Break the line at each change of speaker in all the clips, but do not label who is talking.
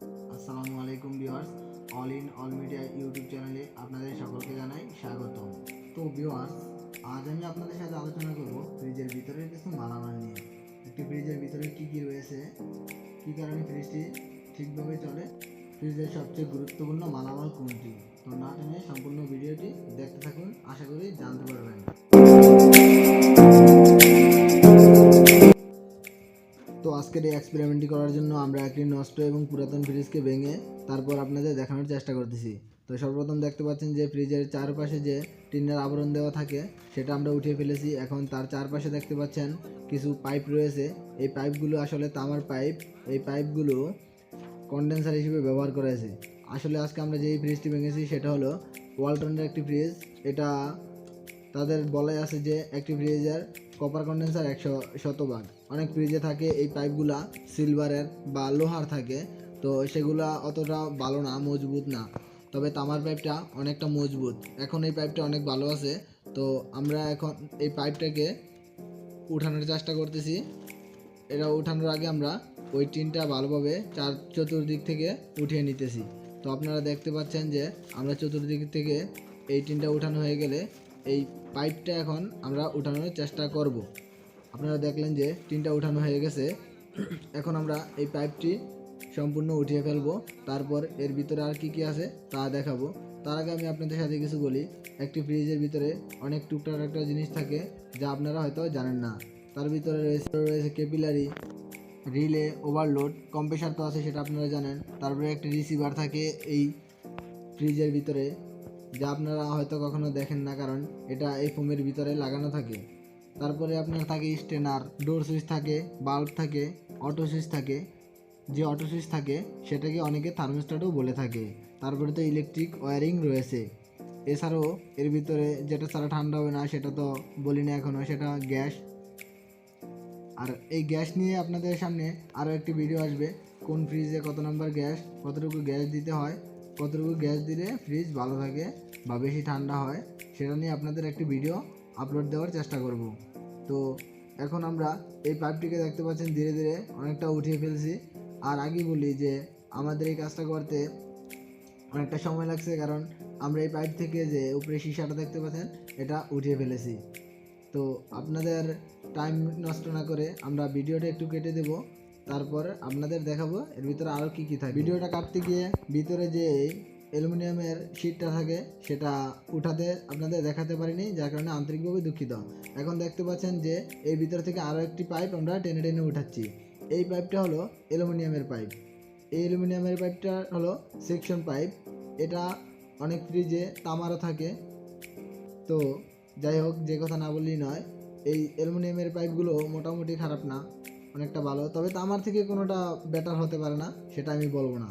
আসসালামু আলাইকুম viewers, All in All Media YouTube চ্যানেলে আপনাদের সকলকে জানাই স্বাগতম। তো ভিউয়ার্স, আজ আমি আপনাদের সাথে আলোচনা করব ফ্রিজের ভিতরে কিছু মালামাল নিয়ে। একটি ফ্রিজের ভিতরে কি কি রয়েছে, কি কারণে ফ্রিজটি ঠিকভাবে চলে, ফ্রিজের সবচেয়ে গুরুত্বপূর্ণ মালামাল কোনটি? তো না টেনে সম্পূর্ণ ভিডিওটি দেখতে করার জন্য আমরা একটি নষ্ট এবং পুরাতন ফ্রিজকে ভেঙে তারপর আপনাদের দেখানোর চেষ্টা করতেছি। তো সর্বপ্রথম দেখতে পাচ্ছেন যে ফ্রিজের চারপাশে যে টিনের আবরণ দেওয়া থাকে, সেটা আমরা উঠিয়ে ফেলেছি। এখন তার চারপাশে দেখতে পাচ্ছেন কিছু পাইপ রয়েছে। এই পাইপগুলো আসলে তামার পাইপ। এই পাইপগুলো কন্ডেন্সার হিসেবে ব্যবহার করা হয়েছে। আসলে আজকে আমরা যেই ফ্রিজটি ভেঙেছি, সেটা হলো ওয়ালটনের একটি ফ্রিজ। এটা তাদের বলাই আছে যে একটি ফ্রিজের কপার কন্ডেন্সার একশো শতভাগ। অনেক ফ্রিজে থাকে, এই পাইপগুলা সিলভারের বা লোহার থাকে, তো সেগুলা অতটা ভালো না, মজবুত না। তবে তামার পাইপটা অনেকটা মজবুত। এখন এই পাইপটা অনেক ভালো আছে, তো আমরা এখন এই পাইপটাকে উঠানোর চেষ্টা করতেছি। এটা উঠানোর আগে আমরা ওই টিনটা ভালোভাবে চার চতুর্দিক থেকে উঠিয়ে নিতেছি। তো আপনারা দেখতে পাচ্ছেন যে আমরা চতুর্দিক থেকে এই টিনটা উঠানো হয়ে গেলে এই পাইপটা এখন আমরা উঠানোর চেষ্টা করব। আপনারা দেখলেন যে টিনটা উঠানো হয়ে গেছে। এখন আমরা এই পাইপটি সম্পূর্ণ উঠিয়ে ফেলব। তারপর এর ভিতরে আর কি কি আছে তা দেখাবো। তার আগে আমি আপনাদের সাথে কিছু বলি। একটি ফ্রিজের ভিতরে অনেক টুকটাক একটা জিনিস থাকে যা আপনারা হয়তো জানেন না। তার ভিতরে রয়েছে রয়েছে কেপিলারি রিলে ওভারলোড কম্প্রেসার তো আছে সেটা আপনারা জানেন। তারপরে একটি রিসিভার থাকে এই ফ্রিজের ভিতরে। যা আপনারা হয়তো কখনো দেখেন না, কারণ এটা এই ফোমের ভিতরে লাগানো থাকে। তারপরে আপনার থাকে স্টেনার, ডোর সুইচ থাকে, বাল্ব থাকে, অটো সুইচ থাকে। যে অটো সুইচ থাকে, সেটাকে অনেকে থার্মোস্ট্যাটও বলে থাকে। তারপরে তো ইলেকট্রিক ওয়ারিং রয়েছে। এছাড়াও এর ভিতরে যেটা ছাড়া ঠান্ডা হবে না, সেটা তো বলি না এখনও সেটা গ্যাস। আর এই গ্যাস নিয়ে আপনাদের সামনে আরও একটি ভিডিও আসবে। কোন ফ্রিজে কত নম্বর গ্যাস, কতটুকু গ্যাস দিতে হয় কতটুকু গ্যাস দিলে ফ্রিজ ভালো থাকে বা বেশি ঠান্ডা হয়, সেটা নিয়ে আপনাদের একটি ভিডিও আপলোড দেওয়ার চেষ্টা করব। তো এখন আমরা এই পাইপটিকে দেখতে পাচ্ছেন, ধীরে ধীরে অনেকটা উঠিয়ে ফেলছি। আর আগেই বলি যে, আমাদের এই কাজটা করতে অনেকটা সময় লাগছে, কারণ আমরা এই পাইপ থেকে যে উপরে সীসাটা দেখতে পাচ্ছেন, এটা উঠিয়ে ফেলেছি। তো আপনাদের টাইম নষ্ট না করে আমরা ভিডিওটা একটু কেটে দেব। তারপর আপনাদের দেখাবো, এর ভিতরে আরও কী কী থাকে। ভিডিওটা কাটতে গিয়ে ভিতরে যে অ্যালুমিনিয়ামের শিটটা থাকে, সেটা উঠাতে আপনাদের দেখাতে পারিনি, যার কারণে আন্তরিকভাবে দুঃখিত। এখন দেখতে পাচ্ছেন যে এই ভিতর থেকে আরও একটি পাইপ আমরা টেনে টেনে উঠাচ্ছি। এই পাইপটা হলো অ্যালুমিনিয়ামের পাইপ এই অ্যালুমিনিয়ামের পাইপটা হলো সেকশন পাইপ এটা অনেক ফ্রিজে তামারও থাকে। তো যাই হোক, যে কথা না বললেই নয়, এই অ্যালুমিনিয়ামের পাইপগুলো মোটামুটি খারাপ না। অনেকটা ভালো। তবে তামার থেকে কোনোটা বেটার হতে পারে না, সেটা আমি বলব না।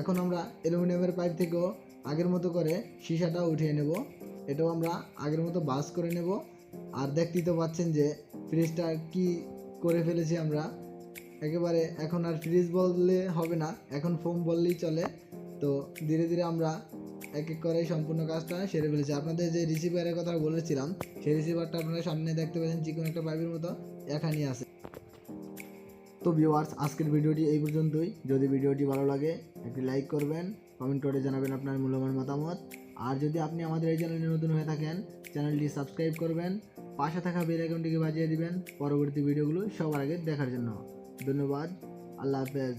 এখন আমরা অ্যালুমিনিয়ামের পাইপ থেকেও আগের মতো করে সীসাটা উঠিয়ে নেব। এটাও আমরা আগের মতো বাস করে নেব। আর দেখতেই তো পাচ্ছেন যে ফ্রিজটা কি করে ফেলেছি আমরা। একেবারে এখন আর ফ্রিজ বললে হবে না, এখন ফোম বললেই চলে। তো ধীরে ধীরে আমরা এক এক করে সম্পূর্ণ কাজটা সেরে ফেলেছি। আপনাদের যে রিসিভারের কথা বলেছিলাম, সেই রিসিভারটা আপনারা সামনে দেখতে পাচ্ছেন চিকন একটা পাইপের মতো এখানেই আছে। তো ভিউয়ার্স আজকের ভিডিওটি এই পর্যন্তই। যদি ভিডিওটি ভালো লাগে, একটি লাইক করবেন কমেন্ট করে জানাবেন আপনার মূল্যবান মতামত। আর যদি আপনি আমাদের এই চ্যানেলে নতুন হয়ে থাকেন, চ্যানেলটি সাবস্ক্রাইব করবেন, পাশে থাকা বেল আইকনটিকে বাজিয়ে দিবেন, পরবর্তী ভিডিওগুলো সবার আগে দেখার জন্য। ধন্যবাদ, আল্লাহ হাফেজ।